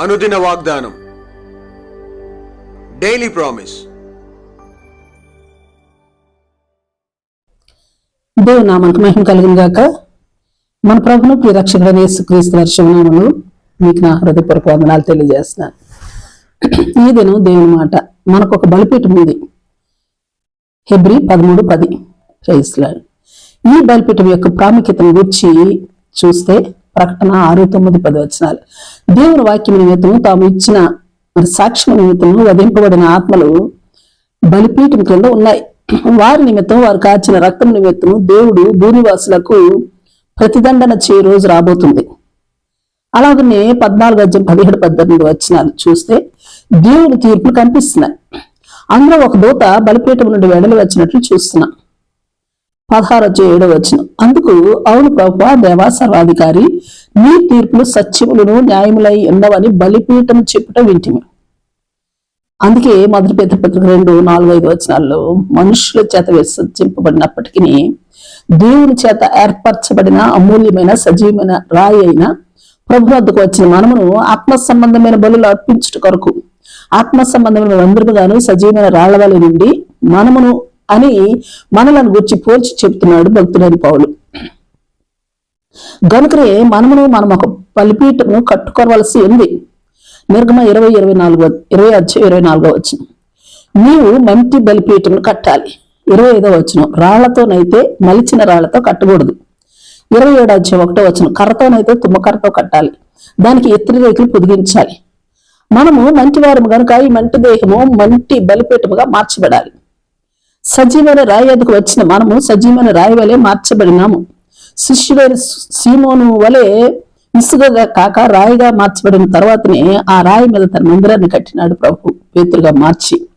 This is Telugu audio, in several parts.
అనుదిన వాగ్దానం. డైలీ ప్రామిస్ దేవుని నామానికి మహిమ కలిగిన గాక. మన ప్రభును ప్రియ రక్షకుడైన యేసుక్రీస్తు వర్షములు మీకు నా హృదయపూర్వక వందనాలు తెలియజేస్తున్నాను. ఈ దినం దేవుని మాట మనకు ఒక బలిపీఠం ఉంది. హెబ్రి పదమూడు పది. ప్రైస్లాడు ఈ బలిపీఠం యొక్క ప్రాముఖ్యతను గురించి చూస్తే ప్రకటన ఆరు తొమ్మిది పది వచనాలు దేవుని వాక్యం నిమిత్తము తాము ఇచ్చిన మరి సాక్ష్యం నిమిత్తము వధింపబడిన ఆత్మలు బలిపీఠం క్రింద ఉన్నాయి. వారి నిమిత్తం వారు కాచిన రక్తం నిమిత్తము దేవుడు భూనివాసులకు ప్రతిదండన చే రోజు రాబోతుంది. అలాగనే పద్నాలుగు అధ్యయం పదిహేడు పద్దెనిమిది వచ్చినాలు చూస్తే దేవుని తీర్పులు కనిపిస్తున్నాయి. అందులో ఒక దూత బలిపీఠం నుండి వెడలు వచ్చినట్లు చూస్తున్నాం. పదహారు వచ్చే ఏడో వచ్చిన అందుకు అవును ప్రభు దేవా సర్వాధికారి నీ తీర్పులు సత్యములను న్యాయములై ఉన్నవని బలిపీఠం చెప్పుట వింటిమి. అందుకే మొదటి పేద రెండు నాలుగు ఐదు వచనాల్లో మనుషుల చేత విసర్జింపబడినప్పటికీ దేవుని చేత ఏర్పరచబడిన అమూల్యమైన సజీవమైన రాయి అయిన ప్రభు వద్దకు వచ్చిన మనమును ఆత్మ సంబంధమైన బలులు అర్పించుట కొరకు ఆత్మ సంబంధమైన వందరుగాను సజీవమైన రాళ్ళ వలె నుండి మనమును అని మనలను గుర్చి పోల్చి చెప్తున్నాడు భక్తుడని పౌలు. గనుకనే మనమును మనం ఒక బలిపీఠము కట్టుకోవలసి ఉంది. నిర్గమ ఇరవై ఇరవై నాలుగో ఇరవై వచ్చి ఇరవై నాలుగో వచ్చిన నీవు మంటి బలిపీఠం కట్టాలి. ఇరవై ఐదో వచ్చిన రాళ్ళతోనైతే మలిచిన రాళ్ళతో కట్టకూడదు. ఇరవై ఏడు అధ్యాయం ఒకటో వచ్చిన కర్రతోనైతే తుమ్మకర్రతో కట్టాలి. దానికి ఎత్తిరి రేకులు పొదిగించాలి. మనము మంటి వారము కనుక ఈ మంటి దేహము మంటి బలిపీఠముగా మార్చబడాలి. సజీవన రాయి ఎదుకు వచ్చిన మనము సజీవన రాయి వలె మార్చబడినాము. శిష్యుడైన సీమోను వలె ఇసుకగా కాక రాయిగా మార్చబడిన తర్వాతనే ఆ రాయి మీద తన మందిరాన్ని కట్టినాడు ప్రభు పేతురుగా మార్చి.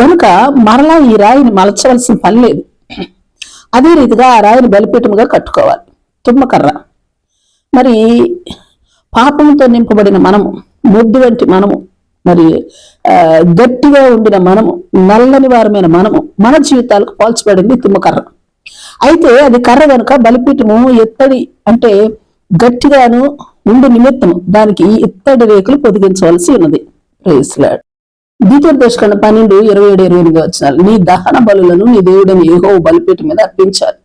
గనుక మరలా ఈ రాయిని మలచవలసిన పని లేదు. అదే రీతిగా ఆ రాయిని బలిపీఠముగా కట్టుకోవాలి. తుమ్మకర్ర. మరి పాపంతో నింపబడిన మనము బుద్ధి వంటి మనము మరి గట్టిగా ఉండిన మనము నల్లని వారమైన మనము మన జీవితాలకు పోల్చబడింది తుమ్మకర్ర. అయితే అది కర్ర కనుక బలిపీఠము ఎత్తడి అంటే గట్టిగాను ఉండే నిమిత్తము దానికి ఇత్తడి రేకులు పొదిగించవలసి ఉన్నది. ప్రేస్లాడ్ ద్వితీయోపదేశకాండ పన్నెండు ఇరవై ఏడు ఇరవై ఎనిమిది వచ్చినారు నీ దహన బలులను నీ దేవుడిని ఏహో బలిపీఠం మీద అర్పించాలి.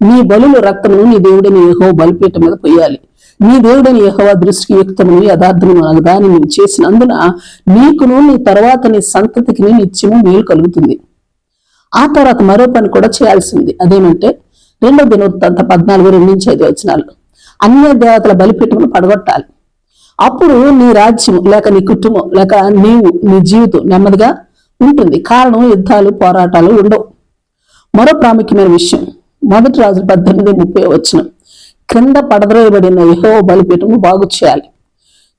నీ బలులు రక్తమును నీ దేవుడిని ఏహో బలిపీఠం మీద పోయాలి నీ దేవుడని యహోవా దృష్టికి యుక్తము యదార్థము అగదాని నీవు చేసినందున నీకును నీ తర్వాత నీ సంతతికి నిత్యము మేలు కలుగుతుంది. ఆ తర్వాత మరో పని కూడా చేయాల్సింది. అదేమంటే రెండో దినవృత్తాంత పద్నాలుగు రెండు నుంచి ఐదు వచనాలు. అన్య దేవతల బలిపీఠమును పడగొట్టాలి. అప్పుడు నీ రాజ్యం లేక నీ కుటుంబం లేక నీవు నీ జీవితం నెమ్మదిగా ఉంటుంది. కారణం యుద్ధాలు పోరాటాలు ఉండవు. మరో ప్రాముఖ్యమైన విషయం. మొదటి రాజు పద్దెనిమిది ముప్పై వచ్చినాం క్రింద పడద్రోయబడిన యహో బలిపీఠము బాగు చేయాలి.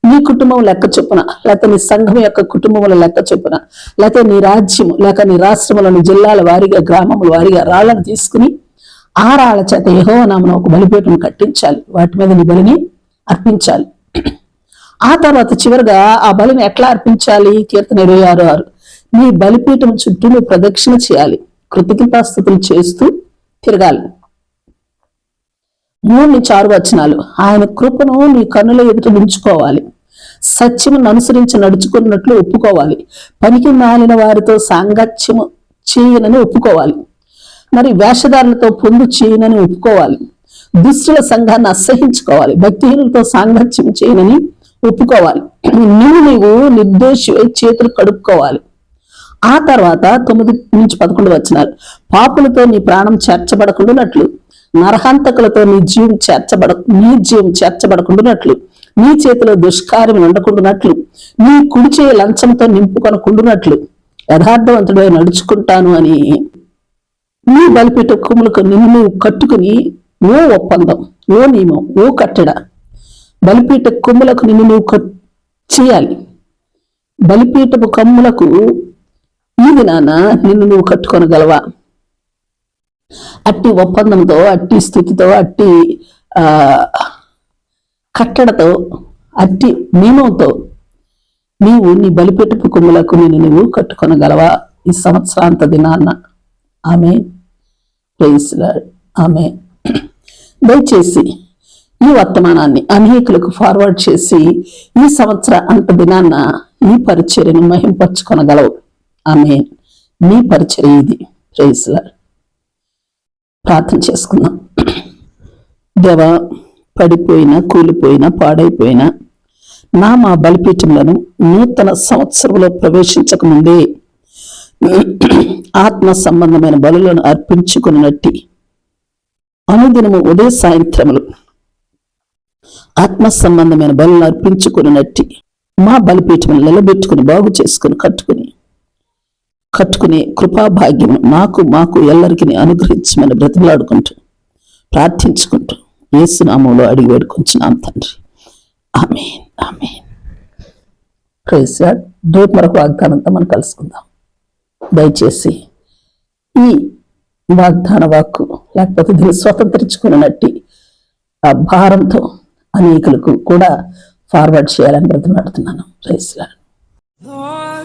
నీ కుటుంబం లెక్క చొప్పున లేక నీ సంఘం యొక్క కుటుంబముల లెక్క చొప్పున లేక నీ రాజ్యము లేక నీ రాష్ట్రములను జిల్లాల వారీగా గ్రామముల వారిగా రాళ్ళను తీసుకుని ఆ రాళ్ళ చేత యహో నామన ఒక బలిపీఠం కట్టించాలి. వాటి మీద నీ బలిని అర్పించాలి. ఆ తర్వాత చివరిగా ఆ బలిని ఎట్లా అర్పించాలి? కీర్తన ఇరవై ఆరు ఆరు. నీ బలిపీఠం చుట్టూ నువ్వు ప్రదక్షిణ చేయాలి. కృతజ్ఞతాస్థుతులు చేస్తూ తిరగాలి. మూడు నుంచి ఆరు వచనాలు. ఆయన కృపను నీ కన్నుల ఎదుట ఉంచుకోవాలి. సత్యమును అనుసరించి నడుచుకున్నట్లు ఒప్పుకోవాలి. పనికి మాలిన వారితో సాంగత్యము చేయనని ఒప్పుకోవాలి. మరి వేషధారులతో పొందు చేయనని ఒప్పుకోవాలి. దుస్తుల సంఘాన్ని అసహించుకోవాలి. భక్తిహీనులతో సాంగత్యం చేయనని ఒప్పుకోవాలి. నువ్వు నీవు నిర్దోషి చేతులు కడుక్కోవాలి. ఆ తర్వాత తొమ్మిది నుంచి పదకొండు వచ్చినారు పాపులతో నీ ప్రాణం చేర్చబడకుండానట్లు. నరహంతకులతో నీ జీవం చేర్చబడ నీ జీవం చేర్చబడకుండానట్లు నీ చేతిలో దుష్కార్యం ఉండకుండునట్లు నీ కుడి చేయి లంచంతో నింపుకొనకుండునట్లు యథార్థవంతుడై నడుచుకుంటాను అని నీ బలిపీఠ కుమ్ములకు నిన్ను నువ్వు కట్టుకుని ఓ ఒప్పందం ఓ నియమం ఓ కట్టడ బలిపీఠ కొమ్ములకు నిన్ను నువ్వు కట్- చేయాలి. బలిపీఠపు కమ్ములకు ఈ దినాన నిన్ను నువ్వు కట్టుకొనగలవా? అట్టి ఒప్పందంతో అట్టి స్థితితో అట్టి ఆ కట్టడతో అట్టి నియమంతో నీవు నీ బలిపెట్టుపు కుమ్ములకు నేను నువ్వు కట్టుకొనగలవా? ఈ సంవత్సరాంత దినాన్న ఆమె ప్రైజ్ ఆమె దయచేసి ఈ వర్తమానాన్ని అనేకులకు ఫార్వర్డ్ చేసి ఈ సంవత్సర అంత దినాన్న ఈ పరిచర్యను మహింపరచుకొనగలవు. ఆమె నీ పరిచర్య ఇది. ప్రేస్లా ప్రార్థన చేసుకుందాం. దేవ పడిపోయిన కూలిపోయిన పాడైపోయిన నా మా బలిపీఠములను నూతన సంవత్సరంలో ప్రవేశించక ముందే ఆత్మ సంబంధమైన బలులను అర్పించుకున్నట్టి అనుదినము ఉదయ సాయంత్రములు ఆత్మ సంబంధమైన బలులను అర్పించుకున్నట్టి మా బలిపీఠములు నిలబెట్టుకుని బాగు చేసుకుని కట్టుకుని కట్టుకునే కృపాభాగ్యం నాకు మాకు ఎల్లరికి అనుగ్రహించమని బ్రతిలాడుకుంటూ ప్రార్థించుకుంటూ ఏసునామంలో అడిగి వేడుకుంటున్నాం తండ్రి. ఆమె ఆమె రేపు మరొక వాగ్దానంతో మనం కలుసుకుందాం. దయచేసి ఈ వాగ్దాన వాక్కు లేకపోతే దీన్ని స్వతంత్రించుకున్నట్టు ఆ భారంతో అనేకులకు కూడా ఫార్వర్డ్ చేయాలని బ్రతిమాడుతున్నాను ప్రైజ్